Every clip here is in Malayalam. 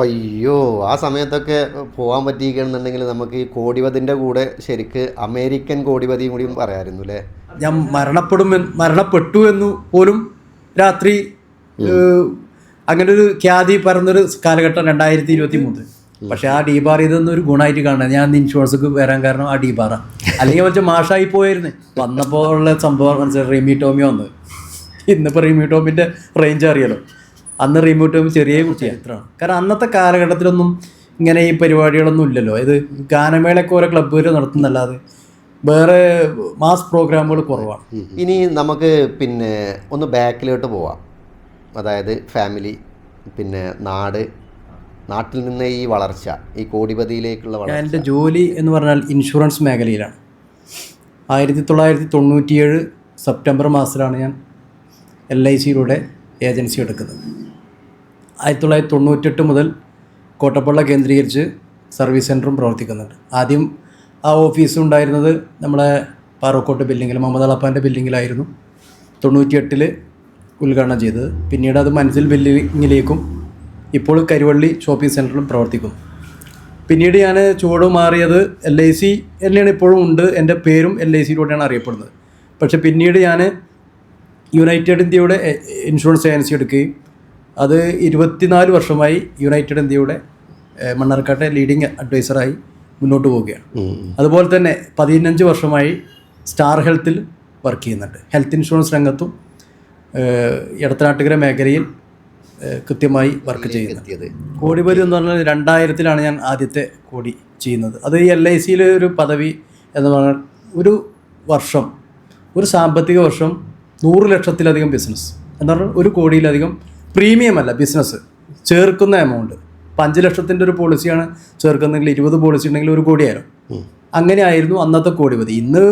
അയ്യോ ആ സമയത്തൊക്കെ പോകാൻ പറ്റിയിരിക്കണമെന്നുണ്ടെങ്കിൽ നമുക്ക് ഈ കോടിപതിന്റെ കൂടെ ശരിക്ക് അമേരിക്കൻ കോടിപതിയും കൂടിയും പറയാമായിരുന്നു അല്ലേ? ഞാൻ മരണപ്പെടും മരണപ്പെട്ടു എന്ന് പോലും രാത്രി അങ്ങനെ ഒരു ഖ്യാതി പറഞ്ഞൊരു കാലഘട്ടം രണ്ടായിരത്തി ഇരുപത്തി മൂന്ന്. പക്ഷെ ആ ഡീബാർ ഇതൊന്നും ഒരു ഗുണമായിട്ട് കാണാൻ ഞാൻ ഇൻഷുറൻസ് വരാൻ കാരണം ആ ഡീബാറാ. അല്ലെങ്കിൽ മറ്റേ മാഷായി പോയിരുന്നു വന്നപ്പോൾ ഉള്ള സംഭവം മനസ്സിലായി. റീമി ടോമി വന്നത് ഇന്നിപ്പോൾ റീമി ടോമിന്റെ റേഞ്ച് അറിയാലോ. അന്ന് റീമൂട്ട് ചെറിയ കുട്ടിയാണ് കാരണം അന്നത്തെ കാലഘട്ടത്തിലൊന്നും ഇങ്ങനെ ഈ പരിപാടികളൊന്നും ഇല്ലല്ലോ. ഇത് ഗാനമേളയൊക്കെ ഓരോ ക്ലബ്ബുകൾ നടത്തുന്നല്ലാതെ വേറെ മാസ് പ്രോഗ്രാമുകൾ കുറവാണ്. ഇനി നമുക്ക് പിന്നെ ഒന്ന് ബാക്കിലോട്ട് പോവാം. അതായത് ഫാമിലി പിന്നെ നാട് നാട്ടിൽ നിന്ന് ഈ വളർച്ച ഈ കോടിപതിയിലേക്കുള്ള വളർച്ച. എന്റെ ജോലി എന്ന് പറഞ്ഞാൽ ഇൻഷുറൻസ് മേഖലയിലാണ്. ആയിരത്തി തൊള്ളായിരത്തി തൊണ്ണൂറ്റിയേഴ് സെപ്റ്റംബർ മാസത്തിലാണ് ഞാൻ എൽ ഐ സിയിലൂടെ ഏജൻസി എടുക്കുന്നത്. ആയിരത്തി തൊള്ളായിരത്തി തൊണ്ണൂറ്റെട്ട് മുതൽ കോട്ടപ്പള്ള കേന്ദ്രീകരിച്ച് സർവീസ് സെന്ററും പ്രവർത്തിക്കുന്നുണ്ട്. ആദ്യം ആ ഓഫീസ് ഉണ്ടായിരുന്നത് നമ്മളെ പാറക്കോട്ട് ബിൽഡിങ്ങിൽ മുഹമ്മദ് അളപ്പാന്റെ ബിൽഡിങ്ങിലായിരുന്നു. തൊണ്ണൂറ്റിയെട്ടിൽ ഉദ്ഘാടനം ചെയ്തത്. പിന്നീട് അത് മനസ്സിൽ ബിൽഡിങ്ങിലേക്കും ഇപ്പോൾ കരുവള്ളി ഷോപ്പിംഗ് സെന്ററിലും പ്രവർത്തിക്കുന്നു. പിന്നീട് ഞാൻ ചുവട് മാറിയത് എൽ ഐ സി തന്നെയാണ് ഇപ്പോഴും ഉണ്ട്. എന്റെ പേരും എൽ ഐ സിയിലൂടെയാണ് അറിയപ്പെടുന്നത്. പക്ഷേ പിന്നീട് ഞാൻ യുണൈറ്റഡ് ഇന്ത്യയുടെ ഇൻഷുറൻസ് ഏജൻസി എടുക്കുകയും അത് ഇരുപത്തിനാല് വർഷമായി യുണൈറ്റഡ് ഇന്ത്യയുടെ മണ്ണാർക്കാട്ടെ ലീഡിങ് അഡ്വൈസറായി മുന്നോട്ട് പോവുകയാണ്. അതുപോലെ തന്നെ പതിനഞ്ച് വർഷമായി സ്റ്റാർ ഹെൽത്തിൽ വർക്ക് ചെയ്യുന്നുണ്ട്. ഹെൽത്ത് ഇൻഷുറൻസ് രംഗത്തും ഇടത്തനാട്ടുകര മേഖലയിൽ കൃത്യമായി വർക്ക് ചെയ്യുന്നത് കോടി കോടിപതി എന്ന് പറഞ്ഞാൽ രണ്ടായിരത്തിലാണ് ഞാൻ ആദ്യത്തെ കോടി ചെയ്യുന്നത്. അത് എൽ ഐ സിയിലെ ഒരു പദവി എന്ന് പറഞ്ഞാൽ ഒരു വർഷം ഒരു സാമ്പത്തിക വർഷം നൂറ് ലക്ഷത്തിലധികം ബിസിനസ് എന്ന് പറഞ്ഞാൽ ഒരു കോടിയിലധികം പ്രീമിയം അല്ല ബിസിനസ്. ചേർക്കുന്ന എമൗണ്ട് ഇപ്പം അഞ്ച് ലക്ഷത്തിന്റെ ഒരു പോളിസിയാണ് ചേർക്കുന്നെങ്കിൽ ഇരുപത് പോളിസി ഉണ്ടെങ്കിൽ ഒരു കോടിയായിരുന്നു അങ്ങനെ അങ്ങനെയായിരുന്നു അന്നത്തെ കോടിപതി. ഇന്ന്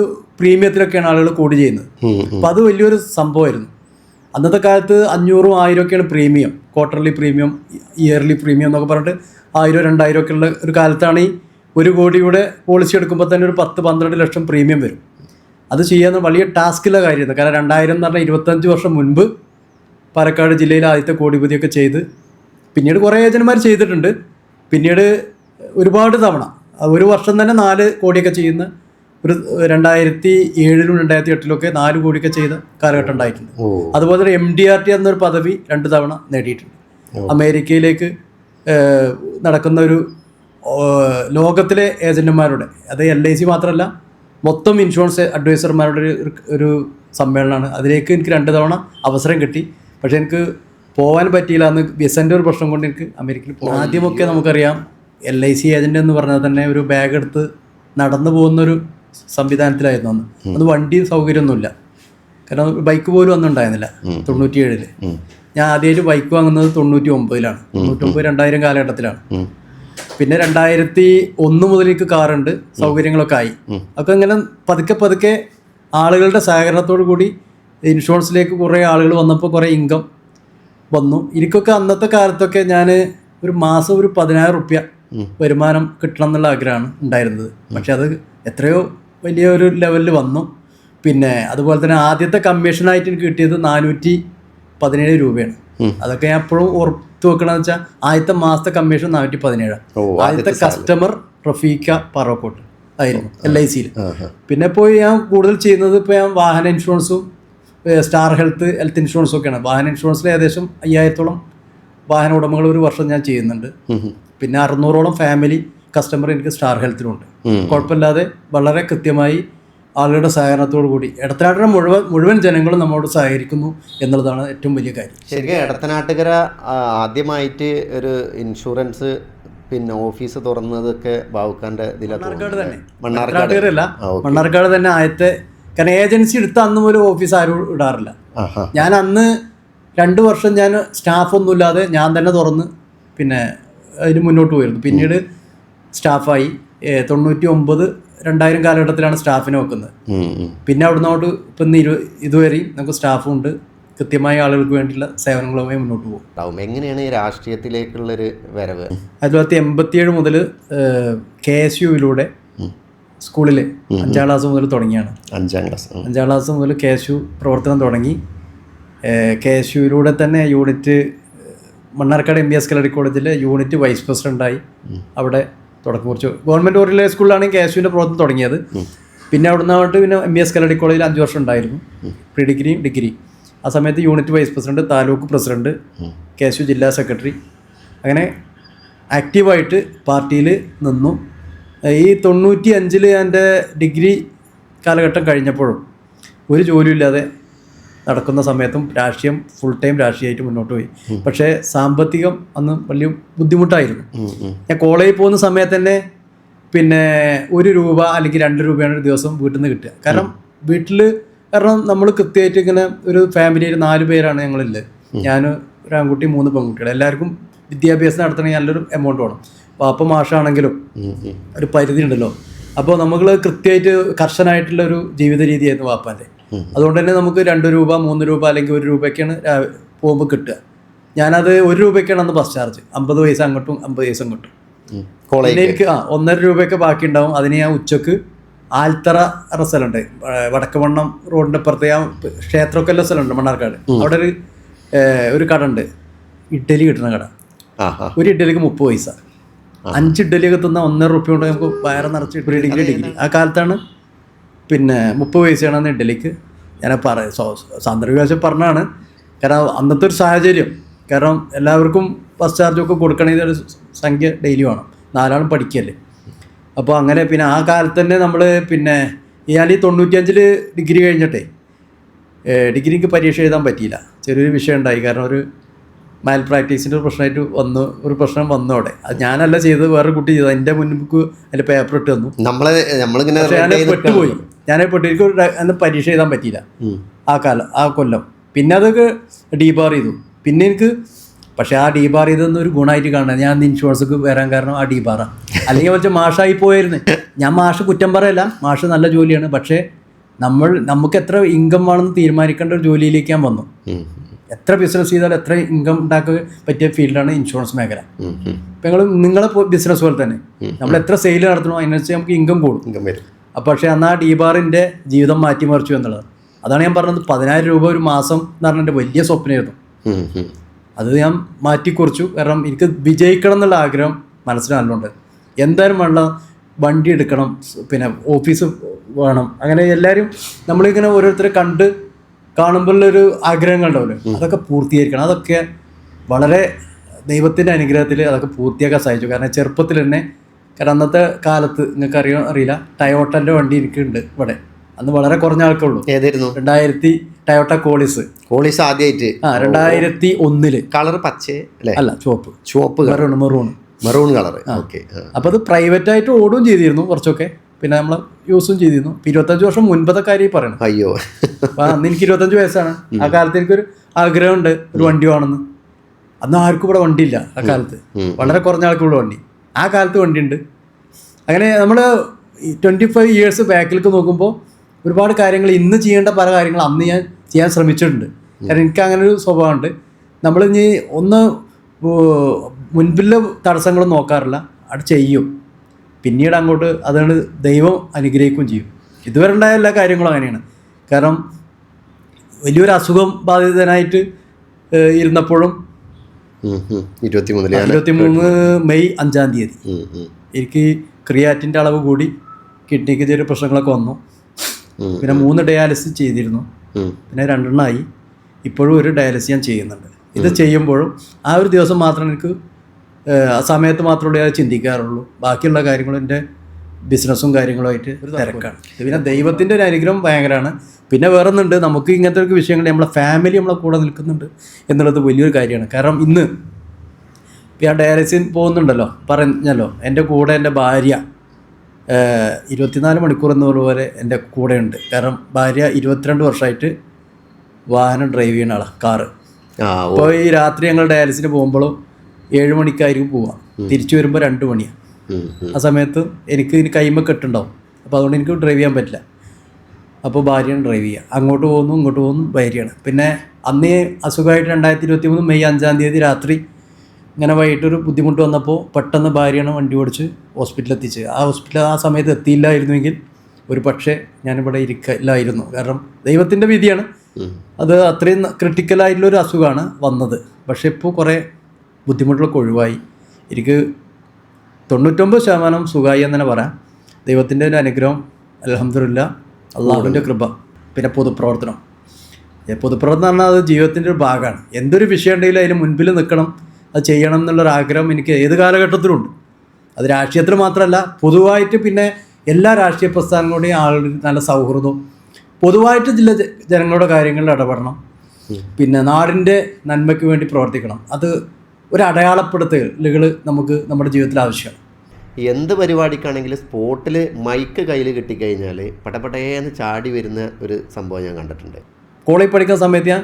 പ്രീമിയത്തിലൊക്കെയാണ് ആളുകൾ കോടി ചെയ്യുന്നത്. അപ്പോൾ അത് വലിയൊരു സംഭവമായിരുന്നു. അന്നത്തെ കാലത്ത് അഞ്ഞൂറും ആയിരം ഒക്കെയാണ് premium. Quarterly premium yearly premium എന്നൊക്കെ പറഞ്ഞിട്ട് ആയിരം രണ്ടായിരം ഒക്കെ ഉള്ള ഒരു കാലത്താണ് ഈ ഒരു കോടിയുടെ പോളിസി എടുക്കുമ്പോൾ തന്നെ ഒരു പത്ത് പന്ത്രണ്ട് ലക്ഷം പ്രീമിയം വരും. അത് ചെയ്യാൻ വലിയ ടാസ്കിലെ കാര്യമായിരുന്നു കാരണം രണ്ടായിരം എന്ന് പറഞ്ഞാൽ ഇരുപത്തഞ്ച് വർഷം മുൻപ് പാലക്കാട് ജില്ലയിൽ ആദ്യത്തെ കോടിപതിയൊക്കെ ചെയ്ത് പിന്നീട് കുറേ ഏജന്മാർ ചെയ്തിട്ടുണ്ട്. പിന്നീട് ഒരുപാട് തവണ ഒരു വർഷം തന്നെ നാല് കോടിയൊക്കെ ചെയ്യുന്ന ഒരു രണ്ടായിരത്തി ഏഴിലും രണ്ടായിരത്തി എട്ടിലൊക്കെ നാല് കോടിയൊക്കെ ചെയ്ത കാലഘട്ടം ഉണ്ടായിട്ടുണ്ട്. അതുപോലെ തന്നെ എം ഡി ആർ ടി എന്നൊരു പദവി രണ്ട് തവണ നേടിയിട്ടുണ്ട്. അമേരിക്കയിലേക്ക് നടക്കുന്ന ഒരു ലോകത്തിലെ ഏജന്റുമാരുടെ അത് എൽ ഐ സി മാത്രമല്ല മൊത്തം ഇൻഷുറൻസ് അഡ്വൈസർമാരുടെ ഒരു ഒരു സമ്മേളനമാണ്. അതിലേക്ക് എനിക്ക് രണ്ട് തവണ അവസരം കിട്ടി. പക്ഷേ എനിക്ക് പോകാൻ പറ്റിയില്ല അന്ന് വിസന്റെ ഒരു പ്രശ്നം കൊണ്ട് എനിക്ക് അമേരിക്കയിൽ പോകാം ആദ്യമൊക്കെ നമുക്കറിയാം എൽ ഐ സി ഏജന്റ് എന്ന് പറഞ്ഞാൽ തന്നെ ഒരു ബാഗ് എടുത്ത് നടന്നു പോകുന്നൊരു സംവിധാനത്തിലായിരുന്നു അന്ന്. അന്ന് വണ്ടി സൗകര്യമൊന്നുമില്ല. കാരണം ബൈക്ക് പോലും അന്ന് ഉണ്ടായിരുന്നില്ല. തൊണ്ണൂറ്റിയേഴിൽ. ഞാൻ ആദ്യമായിട്ട് ബൈക്ക് വാങ്ങുന്നത് തൊണ്ണൂറ്റി ഒമ്പതിലാണ് തൊണ്ണൂറ്റി ഒമ്പത് രണ്ടായിരം കാലഘട്ടത്തിലാണ്. പിന്നെ രണ്ടായിരത്തി ഒന്ന് മുതൽ എനിക്ക് കാറുണ്ട് സൗകര്യങ്ങളൊക്കെ ആയി. അതൊക്കെ ഇങ്ങനെ പതുക്കെ പതുക്കെ ആളുകളുടെ സഹകരണത്തോടു കൂടി ഇൻഷുറൻസിലേക്ക് കുറേ ആളുകൾ വന്നപ്പോൾ കുറേ ഇൻകം വന്നു. എനിക്കൊക്കെ അന്നത്തെ കാലത്തൊക്കെ ഞാൻ ഒരു മാസം ഒരു പതിനായിരം റുപ്യ വരുമാനം കിട്ടണം എന്നുള്ള ആഗ്രഹമാണ് ഉണ്ടായിരുന്നത്. പക്ഷെ അത് എത്രയോ വലിയ ഒരു ലെവലിൽ വന്നു. പിന്നെ അതുപോലെ തന്നെ ആദ്യത്തെ കമ്മീഷനായിട്ട് എനിക്ക് കിട്ടിയത് നാനൂറ്റി പതിനേഴ് രൂപയാണ്. അതൊക്കെ ഞാൻ എപ്പോഴും ഓർത്ത് വെക്കണമെന്ന് വെച്ചാൽ ആദ്യത്തെ മാസത്തെ കമ്മീഷൻ നാനൂറ്റി പതിനേഴ്. ആദ്യത്തെ കസ്റ്റമർ റഫീക്ക പറവക്കോട്ട് ആയിരുന്നു എൽ ഐ സിയിൽ പിന്നെ പോയി ഞാൻ കൂടുതൽ ചെയ്യുന്നത് ഇപ്പോൾ ഞാൻ വാഹന ഇൻഷുറൻസും സ്റ്റാർ ഹെൽത്ത് ഹെൽത്ത് ഇൻഷുറൻസ് ഒക്കെയാണ്. വാഹന ഇൻഷുറൻസിൽ ഏകദേശം അയ്യായിരത്തോളം വാഹന ഉടമകൾ ഒരു വർഷം ഞാൻ ചെയ്യുന്നുണ്ട്. പിന്നെ അറുന്നൂറോളം ഫാമിലി കസ്റ്റമർ എനിക്ക് സ്റ്റാർ ഹെൽത്തിനുണ്ട്. കുഴപ്പമില്ലാതെ വളരെ കൃത്യമായി ആളുകളുടെ സഹകരണത്തോടു കൂടി ഇടത്തനാട്ടിലെ മുഴുവൻ മുഴുവൻ ജനങ്ങളും നമ്മോട് സഹകരിക്കുന്നു എന്നുള്ളതാണ് ഏറ്റവും വലിയ കാര്യം. ശരിക്കും ഇടത്തനാട്ടുകര ആദ്യമായിട്ട് ഒരു ഇൻഷുറൻസ് പിന്നെ ഓഫീസ് തുറന്നതൊക്കെ ഇതിലാണ് മണ്ണാർക്കാട് തന്നെ. മണ്ണാർക്കാട് തന്നെ ആദ്യത്തെ കാരണം ഏജൻസി എടുത്ത അന്ന് ഒരു ഓഫീസ് ആരും ഇടാറില്ല. ഞാൻ അന്ന് രണ്ട് വർഷം ഞാൻ സ്റ്റാഫ് ഒന്നുമില്ലാതെ ഞാൻ തന്നെ തുറന്ന് പിന്നെ അതിന് മുന്നോട്ട് പോയിരുന്നു. പിന്നീട് സ്റ്റാഫായി. തൊണ്ണൂറ്റി ഒമ്പത് രണ്ടായിരം കാലഘട്ടത്തിലാണ് സ്റ്റാഫിനെ വെക്കുന്നത്. പിന്നെ അവിടുന്ന് അങ്ങോട്ട് ഇപ്പം ഇരു ഇതുവരെയും നമുക്ക് സ്റ്റാഫും ഉണ്ട്. കൃത്യമായ ആളുകൾക്ക് വേണ്ടിയുള്ള സേവനങ്ങളുമായി മുന്നോട്ട് പോകും. എങ്ങനെയാണ് ഈ രാഷ്ട്രീയത്തിലേക്കുള്ളൊരു വരവ്? ആയിരത്തി തൊള്ളായിരത്തി എൺപത്തിയേഴ് മുതൽ കെ എസ് യുവിലൂടെ സ്കൂളിൽ അഞ്ചാം ക്ലാസ് മുതൽ തുടങ്ങിയാണ്. അഞ്ചാം ക്ലാസ് അഞ്ചാം ക്ലാസ് മുതൽ കേശു പ്രവർത്തനം തുടങ്ങി. കെ എസ് യുവിലൂടെ തന്നെ unit Mannarkkad M B S കലറി കോളേജിലെ യൂണിറ്റ് വൈസ് പ്രസിഡന്റായി അവിടെ തുടക്കം കുറിച്ചു. ഗവൺമെന്റ് ഓറിയൽ സ്കൂളിലാണ് കെ എസ് യുവിന്റെ പ്രവർത്തനം തുടങ്ങിയത്. പിന്നെ അവിടെ പിന്നെ എം ബി എസ് കലറി കോളേജിൽ അഞ്ച് വർഷം ഉണ്ടായിരുന്നു. പ്രീ ഡിഗ്രിയും ഡിഗ്രി ആ സമയത്ത് unit vice president taluk president Keshu ജില്ലാ സെക്രട്ടറി. അങ്ങനെ ആക്റ്റീവായിട്ട് പാർട്ടിയിൽ നിന്നു. ഈ തൊണ്ണൂറ്റി അഞ്ചിൽ എന്റെ ഡിഗ്രി കാലഘട്ടം കഴിഞ്ഞപ്പോഴും ഒരു ജോലിയില്ലാതെ നടക്കുന്ന സമയത്തും രാഷ്ട്രീയം ഫുൾ ടൈം രാഷ്ട്രീയമായിട്ട് മുന്നോട്ട് പോയി. പക്ഷേ സാമ്പത്തികം അന്ന് വലിയ ബുദ്ധിമുട്ടായിരുന്നു. ഞാൻ കോളേജിൽ പോകുന്ന സമയത്ത് തന്നെ പിന്നെ ഒരു രൂപ അല്ലെങ്കിൽ രണ്ട് രൂപയാണ് ഒരു ദിവസം വീട്ടിൽ നിന്ന് കിട്ടുക. കാരണം വീട്ടിൽ കാരണം നമ്മൾ കൃത്യമായിട്ട് ഇങ്ങനെ ഒരു ഫാമിലിയിൽ നാല് പേരാണ് ഞങ്ങളില്ല ഞാൻ ഒരു ആൺകുട്ടി മൂന്ന് പെൺകുട്ടികൾ എല്ലാവർക്കും വിദ്യാഭ്യാസം നടത്തണമെങ്കിൽ നല്ലൊരു എമൗണ്ട് വേണം. പാപ്പ മാഷാണെങ്കിലും. ഒരു പരിധി ഉണ്ടല്ലോ. അപ്പോൾ നമ്മൾ കൃത്യമായിട്ട് കർശനായിട്ടുള്ള ഒരു ജീവിത രീതിയായിരുന്നു വാപ്പാന്റെ അതുകൊണ്ട് തന്നെ നമുക്ക് രണ്ട് രൂപ മൂന്ന് രൂപ അല്ലെങ്കിൽ ഒരു രൂപയ്ക്കാണ് പോകുമ്പോൾ കിട്ടുക. ഞാനത് ഒരു രൂപയ്ക്കാണ് അന്ന് ബസ് ചാർജ് അമ്പത് പൈസ അങ്ങോട്ടും അമ്പത് പൈസ അങ്ങോട്ടും പിന്നെ എനിക്ക് ആ ഒന്നര രൂപയൊക്കെ ബാക്കി ഉണ്ടാവും അതിന് ഞാൻ ഉച്ചയ്ക്ക് ആൽത്തറ എന്ന സ്ഥലമുണ്ട്. ഏർ വടക്കുവണ്ണം റോഡിന്റെ അപ്പുറത്തെ ആ ക്ഷേത്രമൊക്കെ ഉള്ള സ്ഥലമുണ്ട് മണ്ണാർക്കാട്. അവിടെ ഒരു ഒരു കട ഉണ്ട്. ഇഡ്ഡലി കിട്ടുന്ന കട. ഒരു ഇഡ്ഡലിക്ക് മുപ്പത് പൈസ. അഞ്ച് ഇഡ്ഡലിയൊക്കെ തിന്ന ഒന്നര റുപ്യ കൊണ്ട് നമുക്ക് വയറ് നിറച്ച് ഒരു ഡിഗ്രി ഡിഗ്രി ആ കാലത്താണ് പിന്നെ മുപ്പത് വയസ്സാണ് അന്ന് ഇഡ്ഡലിക്ക്. ഞാൻ പറ സാന്ദർഭികവശം പറഞ്ഞാണ് കാരണം അന്നത്തെ ഒരു സാഹചര്യം. കാരണം എല്ലാവർക്കും ബസ് ചാർജൊക്കെ കൊടുക്കണമെങ്കിൽ ഒരു സംഖ്യ ഡെയിലി വേണം. നാലാളും പഠിക്കല്ലേ. അപ്പോൾ അങ്ങനെ പിന്നെ ആ കാലത്ത് തന്നെ നമ്മൾ പിന്നെ ഇയാൾ ഈ തൊണ്ണൂറ്റിയഞ്ചിൽ ഡിഗ്രി കഴിഞ്ഞിട്ടേ ഡിഗ്രിക്ക് പരീക്ഷ എഴുതാൻ പറ്റിയില്ല. ചെറിയൊരു വിഷയം ഉണ്ടായി. കാരണം ഒരു മാൽ പ്രാക്ടീസിന്റെ ഒരു പ്രശ്നമായിട്ട് വന്നു ഒരു പ്രശ്നം വന്നു അവിടെ. അത് ഞാനല്ല ചെയ്തത് വേറെ കുട്ടി ചെയ്തത്. എന്റെ മുൻപ് അതിന്റെ പേപ്പർ ഇട്ട് വന്നു നമ്മളെ നമ്മളിങ്ങനെ ഞാൻ പെട്ടുപോയി. ഞാൻ പെട്ടു എനിക്ക് അന്ന് പരീക്ഷ എഴുതാൻ പറ്റിയില്ല. ആ കാലം ആ കൊല്ലം. പിന്നെ അതൊക്കെ ഡീബാർ ചെയ്തു. പിന്നെ എനിക്ക് പക്ഷേ ആ ഡീബാർ ചെയ്തൊന്നും ഒരു ഗുണമായിട്ട് കാണുന്നത് ഞാൻ ഇൻഷുറൻസ് വരാൻ കാരണം ആ ഡീബാറാണ് അല്ലെങ്കിൽ വെച്ചാൽ മാഷായി പോയായിരുന്നു. ഞാൻ മാഷ് കുറ്റം പറയല്ല. മാഷ് നല്ല ജോലിയാണ്. പക്ഷേ നമ്മൾ നമുക്ക് എത്ര ഇൻകം വേണമെന്ന് തീരുമാനിക്കേണ്ട ഒരു ജോലിയിലേക്ക് ഞാൻ വന്നു. എത്ര ബിസിനസ് ചെയ്താൽ എത്ര ഇൻകം ഉണ്ടാക്കാൻ പറ്റിയ ഫീൽഡാണ് ഇൻഷുറൻസ് മേഖല. ഇപ്പം നിങ്ങൾ നിങ്ങളെ ബിസിനസ് പോലെ തന്നെ. നമ്മൾ എത്ര സെയിൽ നടത്തണോ അതിനനുസരിച്ച് നമുക്ക് ഇൻകം കൂടും. ഇൻകം വരും. അപ്പോൾ പക്ഷേ അന്ന് ഡി ഡീബാറിന്റെ ജീവിതം മാറ്റിമറിച്ചു എന്നുള്ളത്. അതാണ് ഞാൻ പറഞ്ഞത് പതിനായിരം രൂപ ഒരു മാസം എന്ന് പറഞ്ഞ വലിയ സ്വപ്നമായിരുന്നു. അത് ഞാൻ മാറ്റിക്കുറിച്ചു. കാരണം എനിക്ക് വിജയിക്കണം എന്നുള്ള ആഗ്രഹം മനസ്സിൽ നല്ലോണ്ട്. എന്തായാലും വേണ്ട വണ്ടി എടുക്കണം പിന്നെ ഓഫീസ് വേണം. അങ്ങനെ എല്ലാവരും നമ്മളിങ്ങനെ ഓരോരുത്തരെ കണ്ട് കാണുമ്പോഴുള്ളൊരു ആഗ്രഹങ്ങൾ ഉണ്ടാവില്ലേ അതൊക്കെ പൂർത്തീകരിക്കണം. അതൊക്കെ വളരെ ദൈവത്തിന്റെ അനുഗ്രഹത്തിൽ അതൊക്കെ പൂർത്തിയാക്കാൻ സാധിച്ചു കാരണം ചെറുപ്പത്തിൽ തന്നെ കാരണം അന്നത്തെ കാലത്ത് നിങ്ങൾക്ക് അറിയോ അറിയില്ല ടയോട്ടന്റെ വണ്ടി എനിക്കുണ്ട് ഇവിടെ. അന്ന് വളരെ കുറഞ്ഞ ആൾക്കുള്ളൂ. ഏതായിരുന്നു? രണ്ടായിരത്തി ടയോട്ട കോളിസ്. കോളിസ് ആദ്യമായിട്ട് ആ രണ്ടായിരത്തി ഒന്നിൽ. കളർ പച്ച അല്ലേ? അല്ല ചുവപ്പ്. ചുവപ്പ് maroon maroon maroon colour okay അപ്പോൾ അത് പ്രൈവറ്റ് ആയിട്ട് ഓടുകയും ചെയ്തിരുന്നു കുറച്ചൊക്കെ. പിന്നെ നമ്മൾ യൂസും ചെയ്തിരുന്നു. ഇരുപത്തഞ്ച് വർഷം മുൻപത്തെ കാര്യം പറയണം അയ്യോ. അന്ന് എനിക്ക് ഇരുപത്തഞ്ച് വയസ്സാണ്. ആ കാലത്ത് എനിക്കൊരു ആഗ്രഹമുണ്ട് ഒരു വണ്ടി വേണമെന്ന് അന്ന് ആർക്കും ഇവിടെ വണ്ടിയില്ല ആ കാലത്ത്. വളരെ കുറഞ്ഞ ആൾക്കുള്ള വണ്ടി. ആ കാലത്ത് വണ്ടിയുണ്ട്. അങ്ങനെ നമ്മൾ ട്വന്റി ഫൈവ് ഇയേഴ്സ് ബാക്കിലേക്ക് നോക്കുമ്പോൾ ഒരുപാട് കാര്യങ്ങൾ ഇന്ന് ചെയ്യേണ്ട പല കാര്യങ്ങൾ അന്ന് ഞാൻ ചെയ്യാൻ ശ്രമിച്ചിട്ടുണ്ട്. കാരണം എനിക്ക് അങ്ങനെ ഒരു സ്വഭാവമുണ്ട്. നമ്മൾ ഇനി ഒന്ന് മുൻപിലെ തടസ്സങ്ങളും നോക്കാറില്ല. അത് ചെയ്യും. പിന്നീട് അങ്ങോട്ട് അതാണ് ദൈവം അനുഗ്രഹിക്കുകയും ചെയ്യും. ഇതുവരെ ഉണ്ടായ എല്ലാ കാര്യങ്ങളും അങ്ങനെയാണ്. കാരണം വലിയൊരു അസുഖം ബാധിതനായിട്ട് ഇരുന്നപ്പോഴും ഉം, ഉം. ഇരുപത്തി മൂന്നിലാണ് ഇരുപത്തി മൂന്ന് മെയ് അഞ്ചാം തീയതി. എനിക്ക് ക്രിയാറ്റിന്റെ അളവ് കൂടി കിഡ്നിക്ക് ചെറിയ പ്രശ്നങ്ങളൊക്കെ വന്നു. പിന്നെ മൂന്ന് ഡയാലിസിസ് ചെയ്തിരുന്നു. പിന്നെ രണ്ടെണ്ണമായി ഇപ്പോഴും ഒരു ഡയാലിസിസ് ഞാൻ ചെയ്യുന്നുണ്ട്. ഇത് ചെയ്യുമ്പോഴും ആ ഒരു ദിവസം മാത്രം എനിക്ക് ആ സമയത്ത് മാത്രമേ അത് ചിന്തിക്കാറുള്ളൂ. ബാക്കിയുള്ള കാര്യങ്ങളും എന്റെ ബിസിനസ്സും കാര്യങ്ങളുമായിട്ട് ഒരു തിരക്കാണ്. പിന്നെ ദൈവത്തിന്റെ ഒരു അനുഗ്രഹം ഭയങ്കരമാണ്. പിന്നെ വേറെ ഒന്നുണ്ട് നമുക്ക് ഇങ്ങനത്തെ ഒരു വിഷയങ്ങൾ നമ്മളെ ഫാമിലി നമ്മളെ കൂടെ നിൽക്കുന്നുണ്ട് എന്നുള്ളത് വലിയൊരു കാര്യമാണ്. കാരണം ഇന്ന് ഇപ്പം ഞാൻ ഡയാലിസിന് പോകുന്നുണ്ടല്ലോ പറഞ്ഞല്ലോ എന്റെ കൂടെ എന്റെ ഭാര്യ ഇരുപത്തിനാല് മണിക്കൂർ എന്ന പോലെ എന്റെ കൂടെയുണ്ട് കാരണം ഭാര്യ ഇരുപത്തിരണ്ട് വർഷമായിട്ട് വാഹനം ഡ്രൈവ് ചെയ്യുന്ന ആളാണ് കാറ്. അപ്പോൾ ഈ രാത്രി ഞങ്ങൾ ഡയാലിസിന് പോകുമ്പോഴും ഏഴ് മണിക്കായിരിക്കും പോവാം. തിരിച്ചു വരുമ്പോൾ രണ്ട് മണിയാണ്. ആ സമയത്ത് എനിക്ക് ഇതിന് കൈമ കെട്ടുണ്ടാവും. അപ്പോൾ അതുകൊണ്ട് എനിക്ക് ഡ്രൈവ് ചെയ്യാൻ പറ്റില്ല. അപ്പോൾ ഭാര്യയാണ് ഡ്രൈവ് ചെയ്യുക അങ്ങോട്ട് പോകുന്നു ഇങ്ങോട്ട് പോകുന്നു ഭാര്യയാണ്. പിന്നെ അന്ന് അസുഖമായിട്ട് രണ്ടായിരത്തി ഇരുപത്തി മൂന്ന് മെയ് അഞ്ചാം തീയതി രാത്രി ഇങ്ങനെ വൈകിട്ടൊരു ബുദ്ധിമുട്ട് വന്നപ്പോൾ പെട്ടെന്ന് ഭാര്യയാണ് വണ്ടി ഓടിച്ച് ഹോസ്പിറ്റലിൽ എത്തിച്ച് ആ ഹോസ്പിറ്റൽ ആ സമയത്ത് എത്തിയില്ലായിരുന്നുവെങ്കിൽ ഒരു പക്ഷേ ഞാനിവിടെ ഇരിക്കില്ലായിരുന്നു കാരണം ദൈവത്തിന്റെ വിധിയാണ്. അത് അത്രയും ക്രിട്ടിക്കലായിട്ടുള്ളൊരു അസുഖമാണ് വന്നത്. പക്ഷേ ഇപ്പോൾ കുറേ ബുദ്ധിമുട്ടുകളൊക്കെ ഒഴിവായി. എനിക്ക് തൊണ്ണൂറ്റൊമ്പത് ശതമാനം സുഖമായി എന്ന് തന്നെ പറയാം. ദൈവത്തിന്റെ ഒരു അനുഗ്രഹം അലഹമില്ല അള്ളാഹുവിന്റെ കൃപ പിന്നെ പൊതുപ്രവർത്തനം. പൊതുപ്രവർത്തനം പറഞ്ഞാൽ അത് ജീവിതത്തിന്റെ ഒരു ഭാഗമാണ്. എന്തൊരു വിഷയം ഉണ്ടെങ്കിലും അതിന് മുൻപിൽ നിൽക്കണം. അത് ചെയ്യണം എന്നുള്ളൊരു ആഗ്രഹം എനിക്ക് ഏത് കാലഘട്ടത്തിലുണ്ട്. അത് രാഷ്ട്രീയത്തിൽ മാത്രമല്ല പൊതുവായിട്ട് പിന്നെ എല്ലാ രാഷ്ട്രീയ പ്രസ്ഥാനങ്ങളുടെയും ആളുകൾ നല്ല സൗഹൃദവും പൊതുവായിട്ട് ചില ജനങ്ങളുടെ കാര്യങ്ങളിൽ ഇടപെടണം. പിന്നെ നാടിന്റെ നന്മയ്ക്ക് വേണ്ടി പ്രവർത്തിക്കണം. അത് ഒരു അടയാളപ്പെടുത്തലുകൾ നമുക്ക് നമ്മുടെ ജീവിതത്തിൽ ആവശ്യമാണ്. എന്ത് പരിപാടിക്കാണെങ്കിലും സ്പോട്ടിൽ മൈക്ക് കയ്യിൽ കിട്ടിക്കഴിഞ്ഞാൽ പടപടേന്ന് ചാടി വരുന്ന ഒരു സംഭവം ഞാൻ കണ്ടിട്ടുണ്ട്. കോളേജ് പഠിക്കുന്ന സമയത്ത് ഞാൻ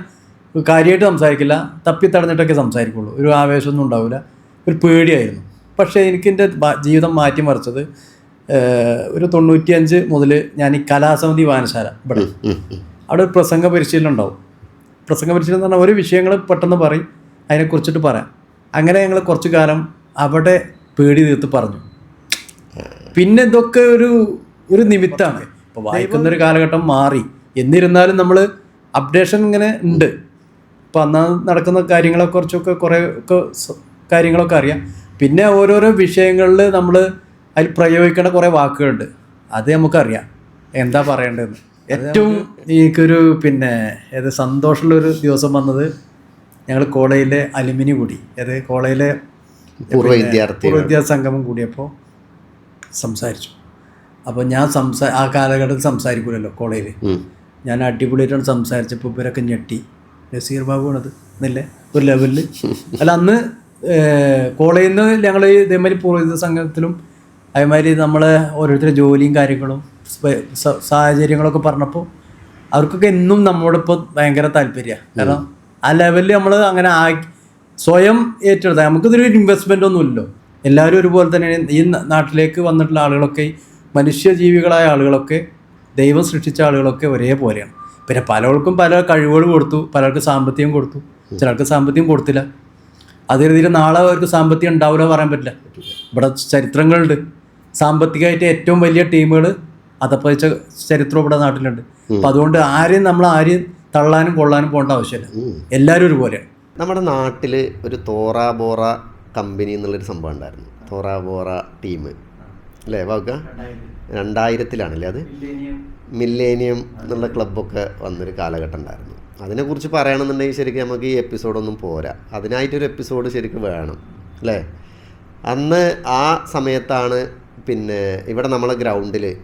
കാര്യമായിട്ട് സംസാരിക്കില്ല തപ്പി തടഞ്ഞിട്ടൊക്കെ സംസാരിക്കുള്ളൂ. ഒരു ആവേശമൊന്നും ഉണ്ടാവില്ല ഒരു പേടിയായിരുന്നു. പക്ഷേ എനിക്ക് എന്റെ ജീവിതം മാറ്റിമറിച്ചത് മറിച്ചത് ഒരു തൊണ്ണൂറ്റിയഞ്ച് മുതൽ ഞാൻ ഈ കലാസമിതി വായനശാല ഇവിടെ. അവിടെ ഒരു പ്രസംഗ പരിശീലനം ഉണ്ടാവും. പ്രസംഗ പരിശീലനം എന്ന് പറഞ്ഞാൽ ഒരു വിഷയങ്ങൾ പെട്ടെന്ന് പറയും അതിനെക്കുറിച്ചിട്ട് പറയാം. അങ്ങനെ ഞങ്ങൾ കുറച്ചു കാലം അവിടെ പേടി തീർത്ത് പറഞ്ഞു. പിന്നെ ഇതൊക്കെ ഒരു ഒരു നിമിത്തമാണ് ഇപ്പോൾ വായിക്കുന്ന ഒരു കാലഘട്ടം മാറി. എന്നിരുന്നാലും നമ്മൾ അപ്ഡേഷൻ ഇങ്ങനെ ഉണ്ട്. ഇപ്പം അന്നാ നടക്കുന്ന കാര്യങ്ങളെ കുറിച്ചൊക്കെ കുറേ ഒക്കെ കാര്യങ്ങളൊക്കെ അറിയാം. പിന്നെ ഓരോരോ വിഷയങ്ങളിൽ നമ്മൾ അതിൽ പ്രയോഗിക്കേണ്ട കുറേ വാക്കുകളുണ്ട്. അത് നമുക്കറിയാം. എന്താ പറയേണ്ടതെന്ന്. ഏറ്റവും എനിക്കൊരു പിന്നെ ഏത് സന്തോഷമുള്ളൊരു ദിവസം വന്നത് ഞങ്ങൾ കോളേജിലെ അലുമിനി കൂടി. അത് കോളേജിലെ പൂർവ വിദ്യാർത്ഥി പൂർവ വിദ്യാർത്ഥി സംഗമം കൂടിയപ്പോൾ സംസാരിച്ചു. അപ്പോൾ ഞാൻ സംസാ ആ കാലഘട്ടത്തിൽ സംസാരിക്കൂലല്ലോ കോളേജിൽ ഞാൻ അടിപൊളിയായിട്ടാണ് സംസാരിച്ചപ്പോൾ ഇവരൊക്കെ ഞെട്ടി. നസീർ ബാബുവാണത്. എന്നല്ലേ ഒരു ലെവലിൽ അല്ല അന്ന് കോളേജിൽ നിന്ന് ഞങ്ങൾ ഇതേമാതിരി പൂർവ സംഘത്തിലും അതേമാതിരി നമ്മളെ ഓരോരുത്തരുടെ ജോലിയും കാര്യങ്ങളും സാഹചര്യങ്ങളൊക്കെ പറഞ്ഞപ്പോൾ അവർക്കൊക്കെ എന്നും നമ്മളോടൊപ്പം ഭയങ്കര താല്പര്യമാണ് കാരണം ആ ലെവലിൽ നമ്മൾ അങ്ങനെ ആക്കി സ്വയം ഏറ്റെടുത്താൽ നമുക്കിതൊരു ഇൻവെസ്റ്റ്മെന്റ് ഒന്നുമില്ലല്ലോ. എല്ലാവരും ഒരുപോലെ തന്നെ ഈ നാട്ടിലേക്ക് വന്നിട്ടുള്ള ആളുകളൊക്കെ മനുഷ്യജീവികളായ ആളുകളൊക്കെ ദൈവം സൃഷ്ടിച്ച ആളുകളൊക്കെ ഒരേപോലെയാണ്. പിന്നെ പലർക്കും പല കഴിവുകൾ കൊടുത്തു പലർക്ക് സാമ്പത്തികം കൊടുത്തു ചിലർക്ക് സാമ്പത്തികം കൊടുത്തില്ല. അതേ രീതിയിൽ നാളെ അവർക്ക് സാമ്പത്തികം ഉണ്ടാവില്ല പറയാൻ പറ്റില്ല. ഇവിടെ ചരിത്രങ്ങളുണ്ട്. സാമ്പത്തികമായിട്ട് ഏറ്റവും വലിയ ടീമുകൾ അതപ്പതിച്ച ചരിത്രം ഇവിടെ നാട്ടിലുണ്ട്. അപ്പം അതുകൊണ്ട് ആരെയും നമ്മൾ ആരെയും തള്ളാനും കൊള്ളാനും പോകേണ്ട ആവശ്യമില്ല. എല്ലാവരും ഒരുപോലെയാണ് നമ്മുടെ നാട്ടിൽ ഒരു തോറ ബോറ കമ്പനി എന്നുള്ളൊരു സംഭവം ഉണ്ടായിരുന്നു. Tora Bora team. അല്ലേ വാക്ക രണ്ടായിരത്തിലാണല്ലേ അത്? മില്ലേനിയം എന്നുള്ള ക്ലബ്ബൊക്കെ വന്നൊരു കാലഘട്ടം ഉണ്ടായിരുന്നു. അതിനെക്കുറിച്ച് പറയണമെന്നുണ്ടെങ്കിൽ ശരിക്കും നമുക്ക് ഈ എപ്പിസോഡൊന്നും പോരാ. അതിനായിട്ടൊരു എപ്പിസോഡ് ശരിക്കും വേണം. അല്ലേ? അന്ന് ആ സമയത്താണ് പിന്നെ ഇവിടെ നമ്മളെ ഗ്രൗണ്ടിൽ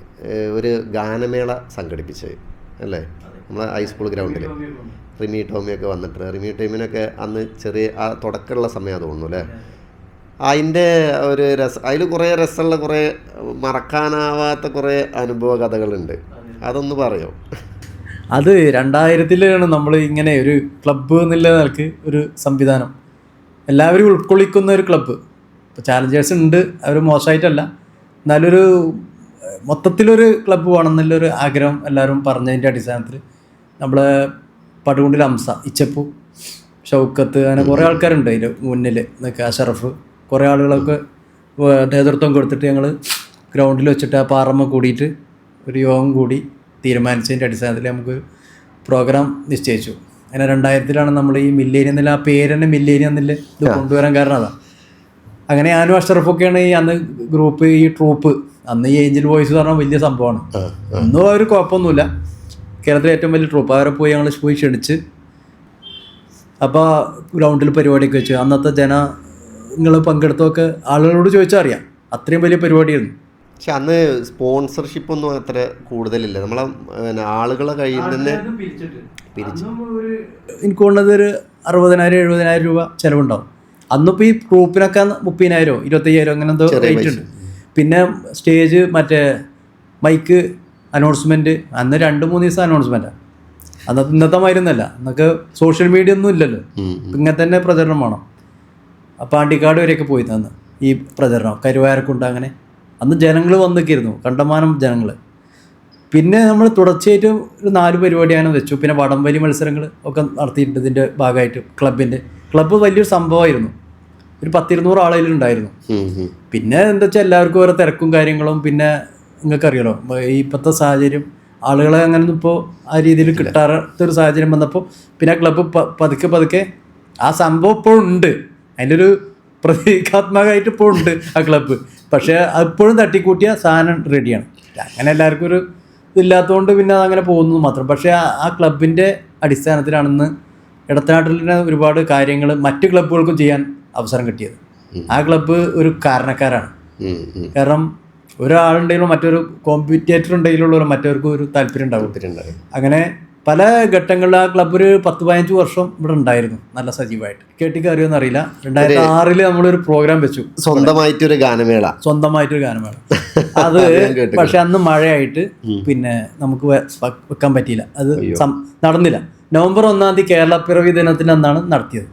ഒരു ഗാനമേള സംഘടിപ്പിച്ചത്. അല്ലേ? നമ്മളെ ഹൈസ്കൂൾ ഗ്രൗണ്ടിൽ റിമി ടോമിയൊക്കെ വന്നിട്ട്. റിമി ടോമിനൊക്കെ അന്ന് ചെറിയ ആ തുടക്കമുള്ള സമയം തോന്നുന്നു അല്ലേ? അതിന്റെ ഒരു രസ അതിൽ കുറേ രസമുള്ള കുറേ മറക്കാനാവാത്ത കുറേ അനുഭവ കഥകളുണ്ട്. അതൊന്ന് പറയോ? അത് രണ്ടായിരത്തിലാണ് നമ്മൾ ഇങ്ങനെ ഒരു ക്ലബ്ബ് എന്നുള്ള നിലയ്ക്ക് ഒരു സംവിധാനം. എല്ലാവരും ഉൾക്കൊള്ളിക്കുന്ന ഒരു ക്ലബ്ബ് ഇപ്പോൾ ചാലഞ്ചേഴ്സ് ഉണ്ട് അവർ മോശമായിട്ടല്ല. എന്നാലൊരു മൊത്തത്തിലൊരു ക്ലബ്ബ് വേണമെന്നുള്ളൊരു ആഗ്രഹം എല്ലാവരും പറഞ്ഞതിന്റെ അടിസ്ഥാനത്തിൽ നമ്മളെ പടുകുണ്ടിൽ അംസ ഇച്ചപ്പു ഷൗക്കത്ത് അങ്ങനെ കുറേ ആൾക്കാരുണ്ട് അതിൽ മുന്നിൽ എന്നൊക്കെ അഷറഫ് കുറേ ആളുകളൊക്കെ നേതൃത്വം കൊടുത്തിട്ട് ഞങ്ങൾ ഗ്രൗണ്ടിൽ വെച്ചിട്ട് ആ പാറമ്മ കൂടിയിട്ട് ഒരു യോഗം കൂടി തീരുമാനിച്ചതിന്റെ അടിസ്ഥാനത്തിൽ നമുക്ക് പ്രോഗ്രാം നിശ്ചയിച്ചു. അങ്ങനെ രണ്ടായിരത്തിലാണ് നമ്മൾ ഈ മില്ലേനിയ എന്നുള്ള ആ പേര് തന്നെ മില്ലേനിയം എന്നുള്ള ഇത് കൊണ്ടുവരാൻ കാരണം അതാണ് അങ്ങനെ ഞാനും അഷറഫൊക്കെയാണ് ഈ അന്ന് ഗ്രൂപ്പ് ഈ ട്രൂപ്പ് അന്ന് ഈ ഏഞ്ചൽ വോയിസ് പറഞ്ഞാൽ വലിയ സംഭവമാണ്. ഒന്നും ഒരു കുഴപ്പമൊന്നുമില്ല. കേരളത്തിലെ ഏറ്റവും വലിയ ട്രൂപ്പ് അവരെ പോയി ഞങ്ങൾ പോയി ക്ഷണിച്ച്. അപ്പോൾ ഗ്രൗണ്ടിൽ പരിപാടിയൊക്കെ വെച്ച്. അന്നത്തെ ജന നിങ്ങൾ പങ്കെടുത്തൊക്കെ ആളുകളോട് ചോദിച്ചാൽ അറിയാം. അത്രയും വലിയ പരിപാടിയായിരുന്നു. പക്ഷെ അന്ന് സ്പോൺസർഷിപ്പ് ഒന്നും അത്ര കൂടുതലില്ല. നമ്മളെ ആളുകളെ കയ്യിൽ നിന്ന് പിരിച്ചു. എനിക്ക് തോന്നുന്നത് ഒരു അറുപതിനായിരം എഴുപതിനായിരം രൂപ ചിലവുണ്ടാവും. അന്നിപ്പോൾ ഈ ഗ്രൂപ്പിനൊക്കെ മുപ്പതിനായിരമോ ഇരുപത്തയ്യായിരം അങ്ങനെ എന്തോ റേറ്റ് ഉണ്ട്. പിന്നെ സ്റ്റേജ് മറ്റേ മൈക്ക് അനൗൺസ്മെന്റ് അന്ന് രണ്ട് മൂന്ന് ദിവസം അനൗൺസ്മെന്റാണ് അന്നത്തെ ഇന്നത്തെ മാതിരിയൊന്നുമല്ല അന്നൊക്കെ സോഷ്യൽ മീഡിയ ഒന്നും ഇല്ലല്ലോ. ഇങ്ങനെ തന്നെ പ്രചരണം വേണം. പാണ്ടിക്കാട് വരെയൊക്കെ പോയി തന്ന് ഈ പ്രചരണം. കരുവാരക്കുണ്ട് അങ്ങനെ. അന്ന് ജനങ്ങൾ വന്നിക്കിരുന്നു കണ്ടമാനം ജനങ്ങൾ പിന്നെ നമ്മൾ തുടർച്ചയായിട്ട് ഒരു നാല് പരിപാടിയാണ് വെച്ചു. പിന്നെ വടംവലി മത്സരങ്ങൾ ഒക്കെ നടത്തിയിട്ടുണ്ട് ഇതിന്റെ ഭാഗമായിട്ട് ക്ലബിന്റെ ക്ലബ്ബ് വലിയൊരു സംഭവമായിരുന്നു. ഒരു പത്തിരുന്നൂറ് ഉം. പിന്നെ എന്താ വെച്ചാൽ എല്ലാവർക്കും ഓരോ തിരക്കും കാര്യങ്ങളും. പിന്നെ നിങ്ങൾക്കറിയാലോ ഈ ഇപ്പോഴത്തെ സാഹചര്യം ആളുകളെ അങ്ങനെ ഇപ്പോൾ ആ രീതിയിൽ കിട്ടാത്തൊരു സാഹചര്യം വന്നപ്പോൾ പിന്നെ ആ ക്ലബ്ബ് പതുക്കെ പതുക്കെ ആ സംഭവം ഇപ്പോഴും ഉണ്ട്. അതിന്റെ ഒരു പ്രതീകാത്മകമായിട്ട് ഇപ്പോൾ ഉണ്ട് ആ ക്ലബ്ബ് പക്ഷേ അപ്പോഴും തട്ടിക്കൂട്ടിയ സാധനം റെഡിയാണ് അങ്ങനെ എല്ലാവർക്കും ഒരു ഇതില്ലാത്തതുകൊണ്ട് പിന്നെ അതങ്ങനെ പോകുന്നത് മാത്രം. പക്ഷേ ആ ക്ലബിന്റെ അടിസ്ഥാനത്തിലാണെന്ന് ഇടത്തനാട്ടിലിന് ഒരുപാട് കാര്യങ്ങൾ മറ്റ് ക്ലബ്ബുകൾക്കും ചെയ്യാൻ അവസരം കിട്ടിയത്. ആ ക്ലബ്ബ് ഒരു കാരണക്കാരാണ്. കാരണം ഒരാളുണ്ടെങ്കിലും മറ്റൊരു കോമ്പറ്റേറ്റർ ഉണ്ടെങ്കിലുള്ള മറ്റവർക്കും ഒരു താല്പര്യം ഉണ്ടാവും. അങ്ങനെ പല ഘട്ടങ്ങളിൽ ആ ക്ലബ്ബ് ഒരു പത്ത് പതിനഞ്ച് വർഷം ഇവിടെ ഉണ്ടായിരുന്നു നല്ല സജീവമായിട്ട്. കേട്ടിക്ക് അറിയുമെന്ന് അറിയില്ല രണ്ടായിരത്തി ആറിൽ നമ്മളൊരു പ്രോഗ്രാം വെച്ചു. സ്വന്തമായിട്ടൊരു ഗാനമേള. സ്വന്തമായിട്ടൊരു ഗാനമേള. അത്. പക്ഷെ അന്ന് മഴയായിട്ട് പിന്നെ നമുക്ക് വെക്കാൻ പറ്റിയില്ല. അത് നടന്നില്ല. നവംബർ ഒന്നാം തീയതി കേരള പിറവി ദിനത്തിന് അന്നാണ് നടത്തിയത്.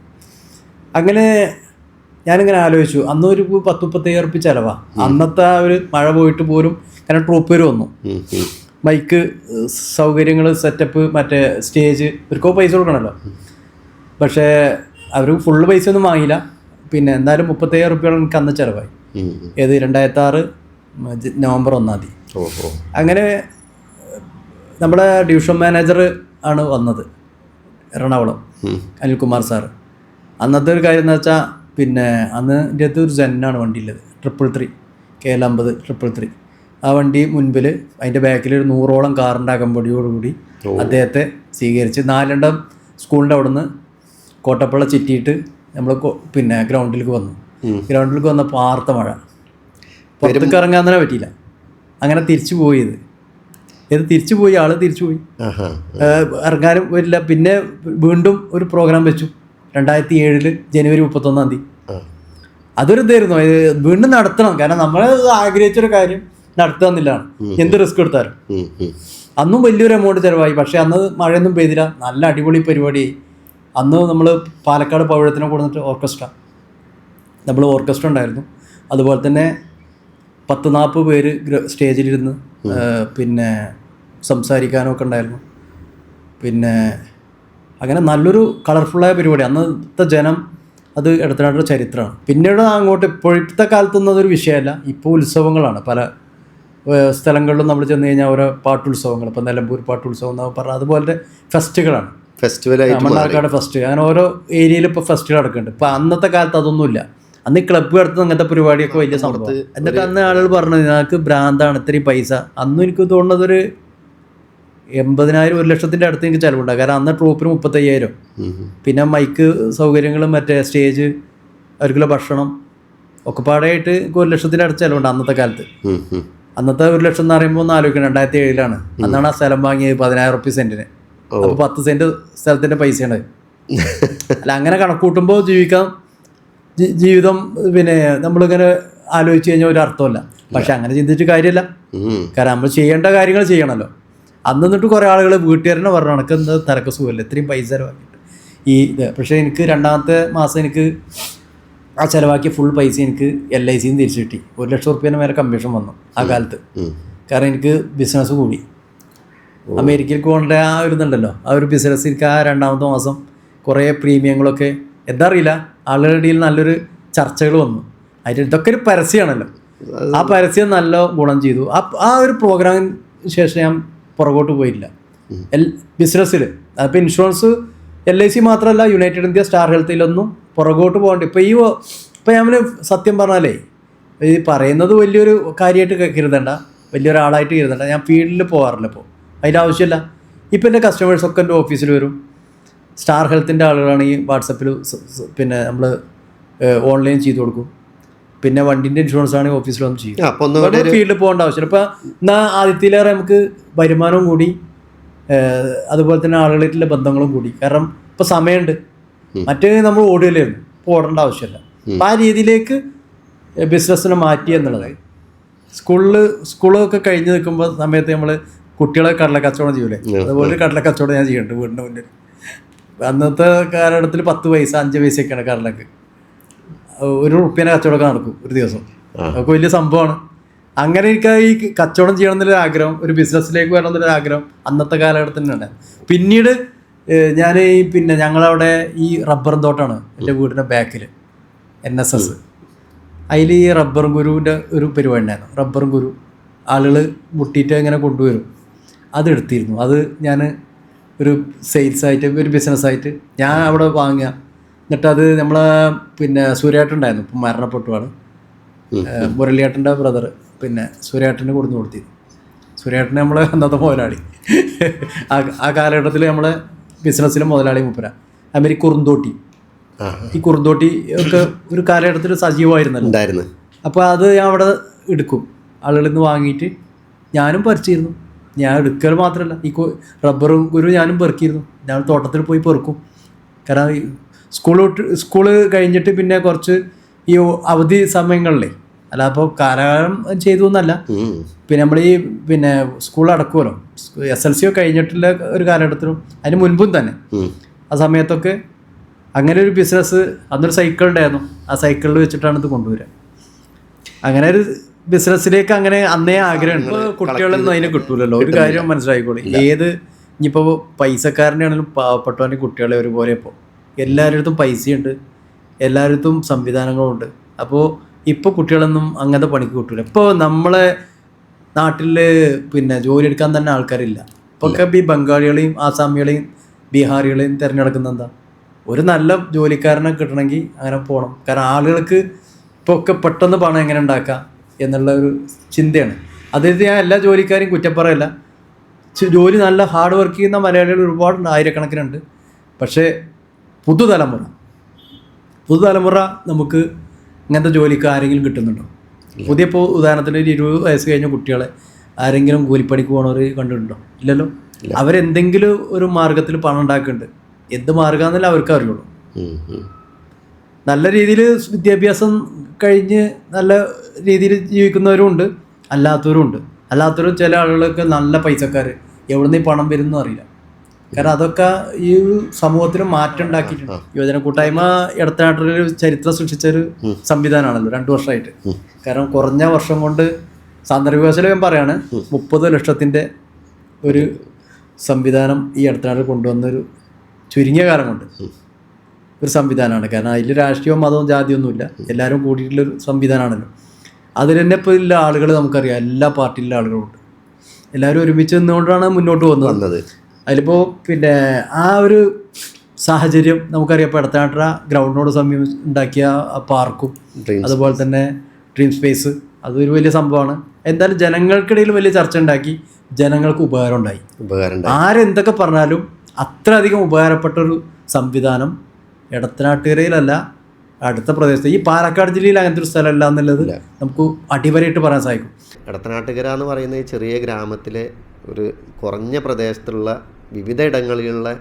അങ്ങനെ ഞാനിങ്ങനെ ആലോചിച്ചു അന്ന് ഒരു പത്ത് മുപ്പത്തയ്യായിരം ഉറുപ്പ് ചിലവാ. അന്നത്തെ ആ ഒരു മഴ പോയിട്ട് പോലും കാരണം ട്രൂപ്പേര് വന്നു. മൈക്ക് സൗകര്യങ്ങൾ സെറ്റപ്പ് മറ്റേ സ്റ്റേജ് ഇവർക്കോ പൈസ കൊടുക്കണമല്ലോ പക്ഷേ അവർ ഫുള്ള് പൈസ ഒന്നും വാങ്ങിയില്ല. പിന്നെ എന്തായാലും മുപ്പത്തയ്യായിരം റുപ്യോളം എനിക്ക് അന്ന് ചിലവായി. ഏത് രണ്ടായിരത്തി ആറ് നവംബർ ഒന്നാം തീയതി. അങ്ങനെ നമ്മുടെ ഡിവിഷൻ മാനേജർ ആണ് വന്നത് എറണാകുളം. അനിൽകുമാർ സാറ്. അന്നത്തെ ഒരു കാര്യം എന്ന് വെച്ചാൽ പിന്നെ അന്ന് എന്റെ അടുത്ത് ഒരു ജെന്നാണ് വണ്ടിയുള്ളത്. ട്രിപ്പിൾ ത്രീ കെ എൽ അമ്പത് ട്രിപ്പിൾ ത്രീ ആ വണ്ടി മുൻപിൽ അതിന്റെ ബാക്കിൽ ഒരു നൂറോളം കാറിന്റെ അകമ്പടിയോടുകൂടി അദ്ദേഹത്തെ സ്വീകരിച്ച് നാലണ്ടം സ്കൂളിന്റെ അവിടുന്ന് കോട്ടപ്പള്ള ചിറ്റിയിട്ട് നമ്മൾ പിന്നെ ഗ്രൗണ്ടിലേക്ക് വന്നു. ഗ്രൗണ്ടിലേക്ക് വന്ന പാർത്ത മഴ. പുറത്തേക്ക് ഇറങ്ങാൻ തന്നെ പറ്റിയില്ല. അങ്ങനെ തിരിച്ചു പോയത്. ഇത് തിരിച്ചു പോയി ആൾ തിരിച്ചു പോയി. ഇറങ്ങാനും വരില്ല പിന്നെ വീണ്ടും ഒരു പ്രോഗ്രാം വെച്ചു. രണ്ടായിരത്തി ഏഴിൽ ജനുവരി മുപ്പത്തൊന്നാം തീയതി. അതൊരു ഇതായിരുന്നു ഇത് വീണ്ടും നടത്തണം. കാരണം നമ്മൾ ആഗ്രഹിച്ചൊരു കാര്യം നടത്തുന്നില്ലാണ് എന്ത് റിസ്ക് എടുത്താലും. അന്നും വലിയൊരു എമൗണ്ട് ചിലവായി. പക്ഷേ അന്ന് മഴയൊന്നും പെയ്തില്ല. നല്ല അടിപൊളി പരിപാടി. അന്ന് നമ്മൾ പാലക്കാട് പവിഴത്തിനെ കൊടുത്തിട്ട് ഓർക്കസ്ട്ര നമ്മൾ ഓർക്കസ്ട്ര ഉണ്ടായിരുന്നു. അതുപോലെ തന്നെ പത്ത് നാൽപ്പത് പേര് സ്റ്റേജിലിരുന്ന് പിന്നെ സംസാരിക്കാനും ഒക്കെ ഉണ്ടായിരുന്നു. പിന്നെ അങ്ങനെ നല്ലൊരു കളർഫുള്ളായ പരിപാടി. അന്നത്തെ ജനം അത് എടുത്തിട്ടുള്ള ചരിത്രമാണ്. പിന്നീട് അങ്ങോട്ട് ഇപ്പോഴത്തെ കാലത്തൊന്നും അതൊരു വിഷയമല്ല. ഇപ്പോൾ ഉത്സവങ്ങളാണ്. പല സ്ഥലങ്ങളിലും നമ്മൾ ചെന്ന് കഴിഞ്ഞാൽ ഓരോ പാട്ടുത്സവങ്ങൾ. ഇപ്പോൾ നിലമ്പൂർ പാട്ടുത്സവം എന്നൊക്കെ പറഞ്ഞാൽ അതുപോലെ ഫെസ്റ്റുകളാണ് ഫെസ്റ്റിവൽ തമിഴ്നാട്ടുകാരുടെ മണ്ണാർക്കാട് ഫെസ്റ്റ് അങ്ങനെ ഓരോ ഏരിയയിൽ ഇപ്പോൾ ഫെസ്റ്റുകൾ നടക്കുന്നുണ്ട്. ഇപ്പം അന്നത്തെ കാലത്ത് അതൊന്നുമില്ല അന്ന് ഈ ക്ലബ്ബ് നടത്തുന്ന അങ്ങനത്തെ പരിപാടിയൊക്കെ വലിയ സംഭവം എന്നിട്ട് അന്ന് ആളുകൾ പറഞ്ഞു ഞങ്ങൾക്ക് ഭ്രാന്താണ് ഇത്രയും പൈസ. അന്നും എനിക്ക് തോന്നുന്നത് ഒരു എൺപതിനായിരം ഒരു ലക്ഷത്തിന്റെ അടുത്ത് എനിക്ക് ചിലവുണ്ടാകും. കാരണം അന്ന് ട്രൂപ്പിന് മുപ്പത്തയ്യായിരം. പിന്നെ മൈക്ക് സൗകര്യങ്ങളും മറ്റേ സ്റ്റേജ് അവർക്കുള്ള ഭക്ഷണം ഒക്കെ പാടായിട്ട് ഒരു ലക്ഷത്തിന്റെ അടുത്ത് ചിലവുണ്ട് അന്നത്തെ കാലത്ത്. അന്നത്തെ ഒരു ലക്ഷം എന്ന് പറയുമ്പോൾ ഒന്ന് ആലോചിക്കണം. രണ്ടായിരത്തി ഏഴിലാണ് അന്നാണ് ആ സ്ഥലം വാങ്ങിയത് പതിനായിരം റുപ്യ സെന്റിന് അപ്പോൾ പത്ത് സെന്റ് സ്ഥലത്തിന്റെ പൈസയാണ്. അല്ല അങ്ങനെ കണക്കൂട്ടുമ്പോൾ ജീവിക്കാം. ജീവിതം പിന്നെ നമ്മളിങ്ങനെ ആലോചിച്ച് കഴിഞ്ഞാൽ ഒരു അർത്ഥമല്ല പക്ഷെ അങ്ങനെ ചിന്തിച്ച് കാര്യമില്ല. കാരണം നമ്മൾ ചെയ്യേണ്ട കാര്യങ്ങൾ ചെയ്യണമല്ലോ. അന്ന് എന്നിട്ട് കുറേ ആളുകൾ വീട്ടുകാരനെ പറഞ്ഞു എനിക്ക് എന്താ തിരക്ക് സുഖമില്ല. ഇത്രയും പൈസ ചിലവാക്കിയിട്ട്. ഈ ഇത് പക്ഷേ എനിക്ക് രണ്ടാമത്തെ മാസം എനിക്ക് ആ ചിലവാക്കിയ ഫുൾ പൈസ എനിക്ക് എൽ ഐ സിന്ന് തിരിച്ചു കിട്ടി. ഒരു ലക്ഷം റുപ്യേന്റെ മേലെ കമ്മീഷൻ വന്നു ആ കാലത്ത്. കാരണം എനിക്ക് ബിസിനസ് കൂടി. അമേരിക്കയിൽ പോകേണ്ട ആ ഒരു ഇതുണ്ടല്ലോ. ആ ഒരു ബിസിനസ് എനിക്ക് ആ രണ്ടാമത്തെ മാസം കുറേ പ്രീമിയങ്ങളൊക്കെ എന്താ അറിയില്ല. ആളുകളുടെ ഇടയിൽ നല്ലൊരു ചർച്ചകൾ വന്നു. അതിൽ ഇതൊക്കെ ഒരു പരസ്യമാണല്ലോ. ആ പരസ്യം നല്ല ഗുണം ചെയ്തു. ആ ആ ഒരു പ്രോഗ്രാമിന് ശേഷം ഞാൻ പുറകോട്ട് പോയില്ല. എൽ ബിസിനസ്സിൽ അപ്പോൾ ഇൻഷുറൻസ് എൽ ഐ സി മാത്രമല്ല യുണൈറ്റഡ് ഇന്ത്യ സ്റ്റാർ ഹെൽത്തിലൊന്നും പുറകോട്ട് പോകണ്ട. ഇപ്പോൾ ഈ ഇപ്പോൾ ഞാൻ സത്യം പറഞ്ഞാലേ ഈ പറയുന്നത് വലിയൊരു കാര്യമായിട്ട് കരുതണ്ട. വലിയൊരാളായിട്ട് കരുതണ്ട. ഞാൻ ഫീൽഡിൽ പോകാറില്ല ഇപ്പോൾ അതിന്റെ ആവശ്യമില്ല ഇപ്പം എന്റെ കസ്റ്റമേഴ്സൊക്കെ എന്റെ ഓഫീസിൽ വരും. സ്റ്റാർ ഹെൽത്തിന്റെ ആളുകളാണെങ്കിൽ വാട്സപ്പിൽ പിന്നെ നമ്മൾ ഓൺലൈൻ ചെയ്ത് കൊടുക്കും. പിന്നെ വണ്ടിന്റെ ഇൻഷുറൻസ് ആണ് ഓഫീസിൽ വന്ന് ചെയ്യും. ആ, അപ്പൊ ഒന്നുകൂടെ ഒരു ഫീൽഡിൽ പോകേണ്ട ആവശ്യമില്ല. ഇപ്പൊ എന്നാ ആദ്യത്തിലേറെ നമുക്ക് വരുമാനവും കൂടി അതുപോലെ തന്നെ ആളുകളായിട്ടുള്ള ബന്ധങ്ങളും കൂടി. കാരണം ഇപ്പൊ സമയമുണ്ട് മറ്റേ നമ്മൾ ഓടുകയില്ലായിരുന്നു ഇപ്പോൾ ഓടേണ്ട ആവശ്യമില്ല. അപ്പം ആ രീതിയിലേക്ക് ബിസിനസ്സിനെ മാറ്റി എന്നുള്ളത്. സ്കൂളിൽ സ്കൂളൊക്കെ കഴിഞ്ഞ് നിൽക്കുമ്പോൾ സമയത്ത് നമ്മൾ കുട്ടികളെ കടല കച്ചവടം ചെയ്യൂലേ അതുപോലെ കടലക്കച്ചവടം കടല കച്ചവടം ഞാൻ ചെയ്യുന്നുണ്ട് വീടിന്റെ മുന്നിൽ അന്നത്തെ കാലഘട്ടത്തിൽ പത്ത് പൈസ അഞ്ച് പൈസയൊക്കെയാണ് കടലക്ക്. ഒരു റുപ്യനെ കച്ചവടമൊക്കെ നടക്കും ഒരു ദിവസം. അതൊക്കെ വലിയ സംഭവമാണ്. അങ്ങനെ എനിക്ക് ഈ കച്ചവടം ചെയ്യണം എന്നുള്ളൊരു ആഗ്രഹം ഒരു ബിസിനസ്സിലേക്ക് വരണം എന്നുള്ളൊരു ആഗ്രഹം അന്നത്തെ കാലഘട്ടത്തിൽ തന്നെ പിന്നീട് ഞാൻ ഈ പിന്നെ ഞങ്ങളവിടെ ഈ റബ്ബറും തോട്ടമാണ് എന്റെ വീടിന്റെ ബാക്കിൽ എൻ എസ് എസ്. അതിൽ ഈ റബ്ബറും ഗുരുവിന്റെ ഒരു പരിപാടി ഉണ്ടായിരുന്നു. റബ്ബറും ഗുരു ആളുകൾ മുട്ടിയിട്ട് ഇങ്ങനെ കൊണ്ടുവരും. അതെടുത്തിരുന്നു അത് ഞാൻ ഒരു സെയിൽസ് ആയിട്ട് ഒരു ബിസിനസ്സായിട്ട് ഞാൻ അവിടെ വാങ്ങുക എന്നിട്ട് അത് നമ്മളെ പിന്നെ സൂര്യേട്ടുണ്ടായിരുന്നു ഇപ്പം മരണപ്പെട്ടു ആൾ. മുരളിയേട്ടന്റെ ബ്രദർ പിന്നെ സൂര്യേട്ടന് കൊടുത്തു കൊടുത്തി. സൂര്യേട്ടനെ നമ്മൾ അന്നത്തെ മുതലാളി. ആ ആ കാലഘട്ടത്തിൽ നമ്മളെ ബിസിനസ്സിലെ മുതലാളി മുപ്പര. അതുമാതിരി കുറുന്തോട്ടി. ഈ കുറുന്തോട്ടി ഒക്കെ ഒരു കാലഘട്ടത്തിൽ സജീവമായിരുന്നല്ലോ. ഉണ്ടായിരുന്നു. അപ്പോൾ അത് ഞാൻ അവിടെ എടുക്കും. ആളുകളിൽ നിന്ന് വാങ്ങിയിട്ട് ഞാനും പറിച്ചിരുന്നു. ഞാൻ എടുക്കൽ മാത്രമല്ല ഈ റബ്ബറും കുരു ഞാനും പെറുക്കിയിരുന്നു. ഞാൻ തോട്ടത്തിൽ പോയി പെറുക്കും. കാരണം സ്കൂൾ വിട്ട് സ്കൂൾ കഴിഞ്ഞിട്ട് പിന്നെ കുറച്ച് ഈ അവധി സമയങ്ങളിലേ. അല്ല അപ്പോൾ കാലകാലം ചെയ്തു എന്നല്ല. പിന്നെ നമ്മൾ ഈ പിന്നെ സ്കൂൾ അടക്കുമല്ലോ എസ് എൽ സി ഒക്കെ കഴിഞ്ഞിട്ടുള്ള ഒരു കാലഘട്ടത്തിലും അതിന് മുൻപും തന്നെ. ആ സമയത്തൊക്കെ അങ്ങനെ ഒരു ബിസിനസ് അന്നൊരു സൈക്കിൾ ഉണ്ടായിരുന്നു. ആ സൈക്കിളിൽ വെച്ചിട്ടാണ് ഇത് കൊണ്ടുവരിക. അങ്ങനെ ഒരു ബിസിനസ്സിലേക്ക് അങ്ങനെ അന്നേ ആഗ്രഹമുണ്ട് കുട്ടികളൊന്നും അതിന് കിട്ടൂലല്ലോ. ഒരു കാര്യം മനസ്സിലായിക്കോളി. ഏത് ഇനിയിപ്പോൾ പൈസക്കാരന്റെ ആണെങ്കിലും പാവപ്പെട്ടവന്റെ കുട്ടികളെ ഒരുപോലെ ഇപ്പോൾ എല്ലാവരുടെ അടുത്തും പൈസയുണ്ട്. എല്ലാവരുടെ അടുത്തും സംവിധാനങ്ങളുണ്ട്. അപ്പോൾ ഇപ്പോൾ കുട്ടികളൊന്നും അങ്ങനത്തെ പണിക്ക് കിട്ടില്ല ഇപ്പോൾ നമ്മളെ നാട്ടിൽ പിന്നെ ജോലി എടുക്കാൻ തന്നെ ആൾക്കാരില്ല. ഇപ്പോൾ ഒക്കെ ഈ ബംഗാളികളെയും ആസാമികളെയും ബീഹാറികളെയും തിരഞ്ഞെടുക്കുന്ന എന്താ? ഒരു നല്ല ജോലിക്കാരനെ കിട്ടണമെങ്കിൽ അങ്ങനെ പോകണം കാരണം ആളുകൾക്ക് ഇപ്പോൾ ഒക്കെ പെട്ടെന്ന് പണം എങ്ങനെ ഉണ്ടാക്കാം എന്നുള്ള ഒരു ചിന്തയാണ്. അതായത് ഞാൻ എല്ലാ ജോലിക്കാരെയും കുറ്റപ്പറയല്ല ജോലി നല്ല ഹാർഡ് വർക്ക് ചെയ്യുന്ന മലയാളികൾ ഒരുപാടുണ്ട് ആയിരക്കണക്കിനുണ്ട്. പക്ഷേ പുതുതലമുറ. പുതുതലമുറ നമുക്ക് ഇങ്ങനത്തെ ജോലിക്ക് ആരെങ്കിലും കിട്ടുന്നുണ്ടോ? പുതിയ ഇപ്പോൾ ഉദാഹരണത്തിന് ഒരു ഇരുപത് വയസ്സ് കഴിഞ്ഞ കുട്ടികളെ ആരെങ്കിലും കൂലിപ്പണിക്ക് പോകണവർ കണ്ടിട്ടുണ്ടോ? ഇല്ലല്ലോ? അവരെന്തെങ്കിലും ഒരു മാർഗത്തിൽ പണം ഉണ്ടാക്കുന്നുണ്ട്. എന്ത് മാർഗമാണെന്നല്ല അവർക്ക് അറിയുള്ളൂ. നല്ല രീതിയിൽ വിദ്യാഭ്യാസം കഴിഞ്ഞ് നല്ല രീതിയിൽ ജീവിക്കുന്നവരും ഉണ്ട് അല്ലാത്തവരും ഉണ്ട് അല്ലാത്തവരും ചില ആളുകളൊക്കെ നല്ല പൈസക്കാർ എവിടെ നിന്ന് പണം വരുന്നു അറിയില്ല. കാരണം അതൊക്കെ ഈ സമൂഹത്തിന് മാറ്റം ഉണ്ടാക്കിയിട്ടുണ്ട്. യുവജന കൂട്ടായ്മ ഇടത്തനാട്ടിലൊരു ചരിത്രം സൃഷ്ടിച്ച ഒരു സംവിധാനമാണല്ലോ രണ്ടു വർഷമായിട്ട്. കാരണം കുറഞ്ഞ വർഷം കൊണ്ട് സാന്ദർഭികവശാലും ഞാൻ പറയാണ് മുപ്പത് ലക്ഷത്തിന്റെ ഒരു സംവിധാനം ഈ ഇടത്തനാട്ടിൽ കൊണ്ടുവന്നൊരു ചുരുങ്ങിയ കാലം കൊണ്ട് ഒരു സംവിധാനമാണ്. കാരണം അതിൽ രാഷ്ട്രീയവും മതവും ജാതിയൊന്നുമില്ല. എല്ലാവരും കൂടിയിട്ടുള്ളൊരു സംവിധാനമാണല്ലോ. അതിൽ തന്നെ ഇപ്പോൾ ഉള്ള ആളുകൾ നമുക്കറിയാം എല്ലാ പാർട്ടിയിലുള്ള ആളുകളുണ്ട്. എല്ലാവരും ഒരുമിച്ച് നിന്നുകൊണ്ടാണ് മുന്നോട്ട് പോകുന്നത്. അതിലിപ്പോൾ പിന്നെ ആ ഒരു സാഹചര്യം നമുക്കറിയാം ഇപ്പോൾ ഗ്രൗണ്ടിനോട് സമയം ഉണ്ടാക്കിയ പാർക്കും അതുപോലെ തന്നെ ഡ്രീം സ്പേസ് അതൊരു വലിയ സംഭവമാണ്. എന്തായാലും ജനങ്ങൾക്കിടയിൽ വലിയ ചർച്ച ഉണ്ടാക്കി ജനങ്ങൾക്ക് ഉപകാരം ഉണ്ടായി. ഉപകാരം ആരെന്തൊക്കെ പറഞ്ഞാലും അത്രയധികം ഉപകാരപ്പെട്ട ഒരു സംവിധാനം ഇടത്തനാട്ടുകരയിലല്ല അടുത്ത പ്രദേശത്ത്. ഈ പാലക്കാട് ജില്ലയിൽ അങ്ങനത്തെ ഒരു സ്ഥലമല്ല എന്നുള്ളത് നമുക്ക് അടിവരയിട്ട് പറയാൻ സാധിക്കും. ഇടത്തനാട്ടുകര എന്ന് പറയുന്ന ചെറിയ ഗ്രാമത്തിലെ ഒരു കുറഞ്ഞ പ്രദേശത്തുള്ള വിവിധ ഇടങ്ങളിലുള്ള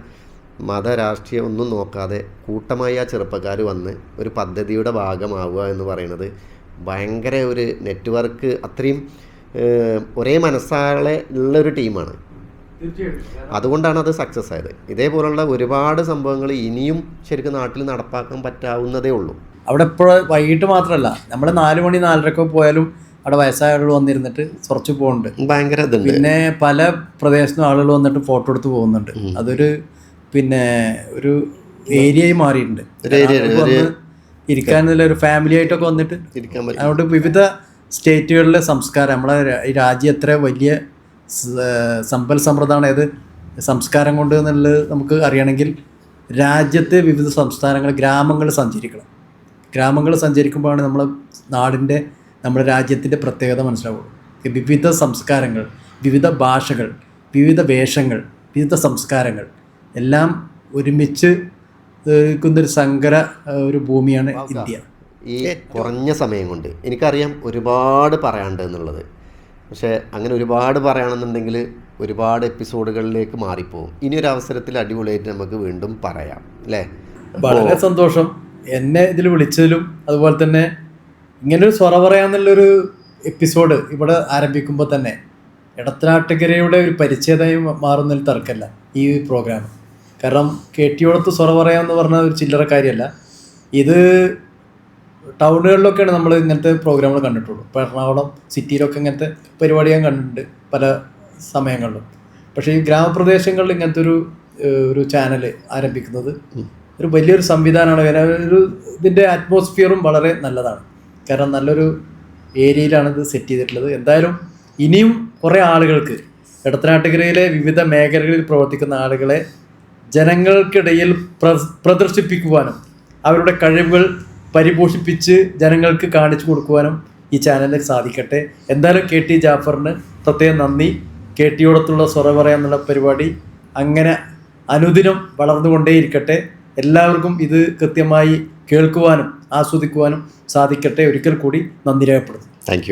മത രാഷ്ട്രീയം ഒന്നും നോക്കാതെ കൂട്ടമായി ആ ചെറുപ്പക്കാർ വന്ന് ഒരു പദ്ധതിയുടെ ഭാഗമാവുക എന്ന് പറയുന്നത് ഭയങ്കര ഒരു നെറ്റ്വർക്ക് അത്രയും ഒരേ മനസ്സാളെ ഉള്ള ഒരു ടീമാണ് അതുകൊണ്ടാണ് അത് സക്സസ് ആയത്. ഇതേപോലുള്ള ഒരുപാട് സംഭവങ്ങൾ ഇനിയും ശരിക്കും നാട്ടിൽ നടപ്പാക്കാൻ പറ്റാവുന്നതേ ഉള്ളൂ. അവിടെ ഇപ്പോൾ വൈകിട്ട് മാത്രമല്ല നമ്മൾ നാല് മണി നാലരക്കൊക്കെ പോയാലും അവിടെ വയസ്സായ ആളുകൾ വന്നിരുന്നിട്ട് കുറച്ച് പോകുന്നുണ്ട്. ഭയങ്കര പിന്നെ പല പ്രദേശത്തും ആളുകൾ വന്നിട്ട് ഫോട്ടോ എടുത്ത് പോകുന്നുണ്ട്. അതൊരു പിന്നെ ഒരു ഏരിയയായി മാറിയിട്ടുണ്ട്. ഇരിക്കാൻ വന്ന് ഒരു ഫാമിലി ആയിട്ടൊക്കെ വന്നിട്ട് അതുകൊണ്ട് വിവിധ സ്റ്റേറ്റുകളിലെ സംസ്കാരം നമ്മളെ ഈ രാജ്യം എത്ര വലിയ സമ്പൽ സമ്പ്രദായം ഏത് സംസ്കാരം കൊണ്ട് എന്നുള്ളത് നമുക്ക് അറിയണമെങ്കിൽ രാജ്യത്തെ വിവിധ സംസ്ഥാനങ്ങൾ ഗ്രാമങ്ങൾ സഞ്ചരിക്കണം. ഗ്രാമങ്ങൾ സഞ്ചരിക്കുമ്പോഴാണ് നമ്മളെ നാടിന്റെ നമ്മുടെ രാജ്യത്തിന്റെ പ്രത്യേകത മനസ്സിലാവുള്ളൂ. വിവിധ സംസ്കാരങ്ങൾ വിവിധ ഭാഷകൾ വിവിധ വേഷങ്ങൾ വിവിധ സംസ്കാരങ്ങൾ എല്ലാം ഒരുമിച്ച് നിൽക്കുന്നൊരു സങ്കര ഒരു ഭൂമിയാണ് ഇന്ത്യ. ഈ കുറഞ്ഞ സമയം കൊണ്ട് എനിക്കറിയാം ഒരുപാട് പറയാണ്ട് എന്നുള്ളത്. പക്ഷേ അങ്ങനെ ഒരുപാട് പറയുകയാണെന്നുണ്ടെങ്കിൽ ഒരുപാട് എപ്പിസോഡുകളിലേക്ക് മാറിപ്പോവും. ഇനി ഒരു അവസരത്തിൽ അടിപൊളിയായിട്ട് നമുക്ക് വീണ്ടും പറയാം അല്ലേ? വളരെ സന്തോഷം. എന്നെ ഇതിൽ വിളിച്ചതിലും അതുപോലെ തന്നെ ഇങ്ങനൊരു സ്വറ പറയാന്നുള്ളൊരു എപ്പിസോഡ് ഇവിടെ ആരംഭിക്കുമ്പോൾ തന്നെ ഇടത്തനാട്ടുകരയുടെ ഒരു പരിച്ഛേദമായി മാറുന്നതിൽ തർക്കമല്ല ഈ പ്രോഗ്രാം കാരണം കെട്ടിയോടത്ത് സ്വറ പറയാമെന്ന് പറഞ്ഞ ഒരു ചില്ലറ കാര്യമല്ല ഇത് ടൗണുകളിലൊക്കെയാണ് നമ്മൾ ഇങ്ങനത്തെ പ്രോഗ്രാമുകൾ കണ്ടിട്ടുള്ളൂ. ഇപ്പോൾ എറണാകുളം സിറ്റിയിലൊക്കെ ഇങ്ങനത്തെ പരിപാടി ഞാൻ കണ്ടിട്ടുണ്ട് പല സമയങ്ങളിലും. പക്ഷേ ഈ ഗ്രാമപ്രദേശങ്ങളിൽ ഇങ്ങനത്തെ ഒരു ഒരു ചാനൽ ആരംഭിക്കുന്നത് ഒരു വലിയൊരു സംവിധാനമാണ്. ഒരു ഇതിന്റെ അറ്റ്മോസ്ഫിയറും വളരെ നല്ലതാണ്. കാരണം നല്ലൊരു ഏരിയയിലാണ് ഇത് സെറ്റ് ചെയ്തിട്ടുള്ളത്. എന്തായാലും ഇനിയും കുറേ ആളുകൾക്ക് ഇടത്തനാട്ടുകരയിലെ വിവിധ മേഖലകളിൽ പ്രവർത്തിക്കുന്ന ആളുകളെ ജനങ്ങൾക്കിടയിൽ പ്ര പ്രദർശിപ്പിക്കുവാനും അവരുടെ കഴിവുകൾ പരിപോഷിപ്പിച്ച് ജനങ്ങൾക്ക് കാണിച്ചു കൊടുക്കുവാനും ഈ ചാനലിന് സാധിക്കട്ടെ. എന്തായാലും കെ ടി ജാഫറിന് പ്രത്യേകം നന്ദി. കെ ടിയോടത്തുള്ള സ്വറ പറയാന്നുള്ള പരിപാടി അങ്ങനെ അനുദിനം വളർന്നുകൊണ്ടേയിരിക്കട്ടെ. എല്ലാവർക്കും ഇത് കൃത്യമായി കേൾക്കുവാനും ആസ്വദിക്കുവാനും സാധിക്കട്ടെ. ഒരിക്കൽ കൂടി നന്ദി രേഖപ്പെടുന്നു താങ്ക്